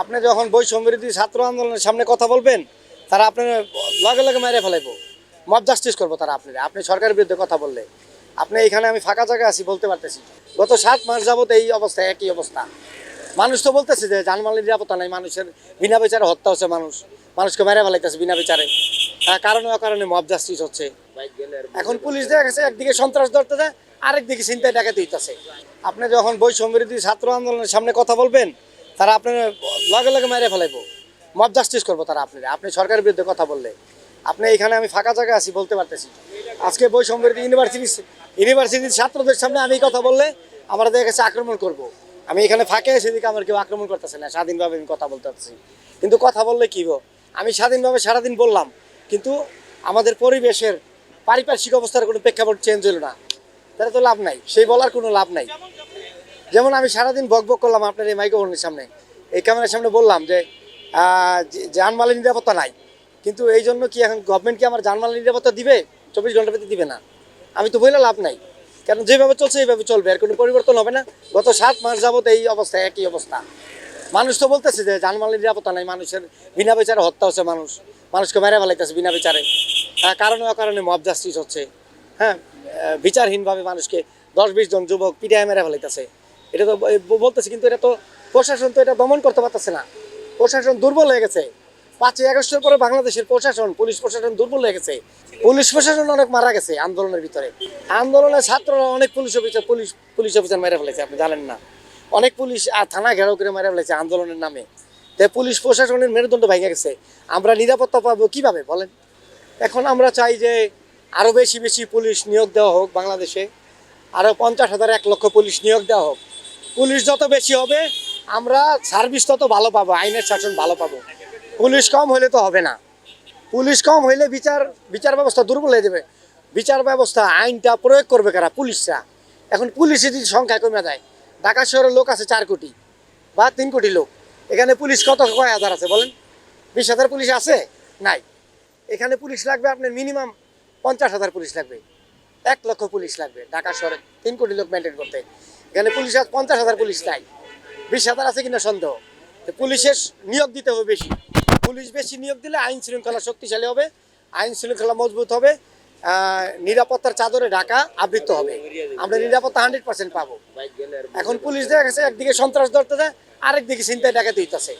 আপনি যখন বই সমৃদ্ধি ছাত্র আন্দোলনের সামনে কথা বলবেন, তারা আপনার লগে লগে মেরে ফেলাইব। মব জাস্টিস করব তারা আপনি আপনি সরকারের বিরুদ্ধে কথা বললে। আপনি এখানে আমি ফাঁকা জায়গায় আছি বলতে পারতেছি। গত সাত মাস যাবত এই অবস্থা, একই অবস্থা। মানুষ তো বলতেছে যে জানমালের নিরাপত্তা নাই, মানুষের বিনা বিচারে হত্যা হচ্ছে মানুষ। মানুষকে মেরে ফেলাইতেছে বিনা বিচারে। কারণে অকারণে মব জাস্টিস হচ্ছে। এখন পুলিশ দেখা গেছে, একদিকে সন্ত্রাস ধরতে যায়, আরেকদিকে চিন্তায় ডাকাতে দিতেছে আপনি যখন বই সমৃদ্ধি ছাত্র আন্দোলনের সামনে কথা বলবেন তারা আপনার লগে লগে মেরে ফেলাইব। মব জাস্টিস করব তারা আপনি আপনি সরকারের বিরুদ্ধে কথা বললে। আপনি এখানে আমি ফাঁকা জায়গায় আছি বলতে পারতেছি। আজকে বই সমৃদ্ধি ইউনিভার্সিটি ইউনিভার্সিটির ছাত্রদের সামনে আমি কথা বললে আমরা দেখা গেছে আক্রমণ করব। আমি এখানে ফাঁকে সেদিকে আমার কেউ আক্রমণ করতেছে না। স্বাধীনভাবে আমি কথা বলতে পারছি কিন্তু কথা বললে কি গো? আমি স্বাধীনভাবে সারাদিন বললাম, কিন্তু আমাদের পরিবেশের পারিপার্শ্বিক অবস্থার কোনো প্রেক্ষাপট চেঞ্জ হলো না। তাহলে তো লাভ নাই। সেই বলার কোনো লাভ নাই। যেমন আমি সারাদিন বক বক করলাম আপনার এই মাইক্রোফোনের সামনে। এই ক্যামেরার সামনে বললাম যে আহ, যে- নিরাপত্তা নাই। কিন্তু এই জন্য কি এখন গভর্নমেন্ট কি আমার জানমালের নিরাপত্তা দিবে? চব্বিশ ঘণ্টা ভিতরে দিবে না। আমি তো বললে লাভ নাই। কারণ যেভাবে চলছে এইভাবে চলবে আর কোনো পরিবর্তন হবে না। গত সাত মাস যাবত এই অবস্থা একই অবস্থা। মানুষ তো বলতেছে যে জানমালের নিরাপত্তা নাই মানুষের বিনা বিচারে হত্যা হচ্ছে মানুষ। মানুষকে মেরে ফেলাইতেছে বিনা বিচারে। কারণে অকারণে মব জাস্টিস হচ্ছে। হ্যাঁ বিচারহীনভাবে মানুষকে দশ বিশ জন যুবক পিটায় মেরে ফেলাইতেছে। এটা তো বলতেছে, কিন্তু এটা তো প্রশাসন তো এটা দমন করতে পারতেছে না। প্রশাসন দুর্বল হয়ে গেছে। পাঁচই আগস্টের পরে বাংলাদেশের প্রশাসন, পুলিশ প্রশাসন দুর্বল হয়ে গেছে। পুলিশ প্রশাসন অনেক মারা গেছে আন্দোলনের ভিতরে। আন্দোলনে ছাত্ররা অনেক police officer, police police officer মেরে ফেলেছে, আপনি জানেন না। অনেক পুলিশ আর থানা ঘেরাও করে মেরে ফেলেছে আন্দোলনের নামে। তাই পুলিশ প্রশাসনের মেরুদণ্ড ভেঙে গেছে। আমরা নিরাপত্তা পাবো কীভাবে, বলেন? এখন আমরা চাই যে আরও বেশি বেশি পুলিশ নিয়োগ দেওয়া হোক বাংলাদেশে। আরও পঞ্চাশ হাজার এক লক্ষ পুলিশ নিয়োগ দেওয়া হোক। পুলিশ যত বেশি হবে, আমরা সার্ভিস তত ভালো পাবো, আইনের শাসন ভালো পাবো। পুলিশ কম হলে তো হবে না। পুলিশ কম হইলে বিচার বিচার ব্যবস্থা দুর্বল হয়ে যাবে। বিচার ব্যবস্থা, আইনটা প্রয়োগ করবে কারা? পুলিশরা। এখন পুলিশের যদি সংখ্যা কমে যায়, ঢাকা শহরের লোক আছে চার কোটি বা তিন কোটি লোক। এখানে পুলিশ কত, কয় হাজার আছে বলেন? বিশ হাজার পুলিশ আছে? নাই। এখানে পুলিশ লাগবে আপনার মিনিমাম পঞ্চাশ হাজার পুলিশ লাগবে। এক লক্ষ পুলিশ লাগবে ঢাকা শহরে। তিন কোটি লোক মেনটেন করতে। এখানে পুলিশ পঞ্চাশ হাজার পুলিশ নাই বিশ হাজার আছে কিনা সন্দেহ? পুলিশের নিয়োগ দিতে হবে বেশি। পুলিশ বেশি নিয়োগ দিলে আইন শৃঙ্খলা শক্তিশালী হবে, আইন শৃঙ্খলা মজবুত হবে নিরাপত্তার চাদরে ঢাকা আবৃত হবে। আমরা নিরাপত্তা হান্ড্রেড পার্সেন্ট পাবো। এখন পুলিশ দেখা গেছে, একদিকে সন্ত্রাস ধরতে যায়, আরেকদিকে চিন্তায় ডাকাতে দিতেছে।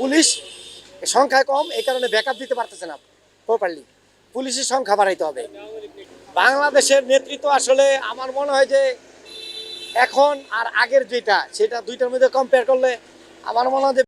পুলিশ সংখ্যায় কম এই কারণে ব্যাকআপ দিতে পারতেছে না প্রপারলি পুলিশের সংখ্যা বাড়াইতে হবে। বাংলাদেশের নেতৃত্ব আসলে আমার মনে হয় যে এখন আর আগের যেটা সেটা দুইটার মধ্যে কম্পেয়ার করলে আমার মনে হয়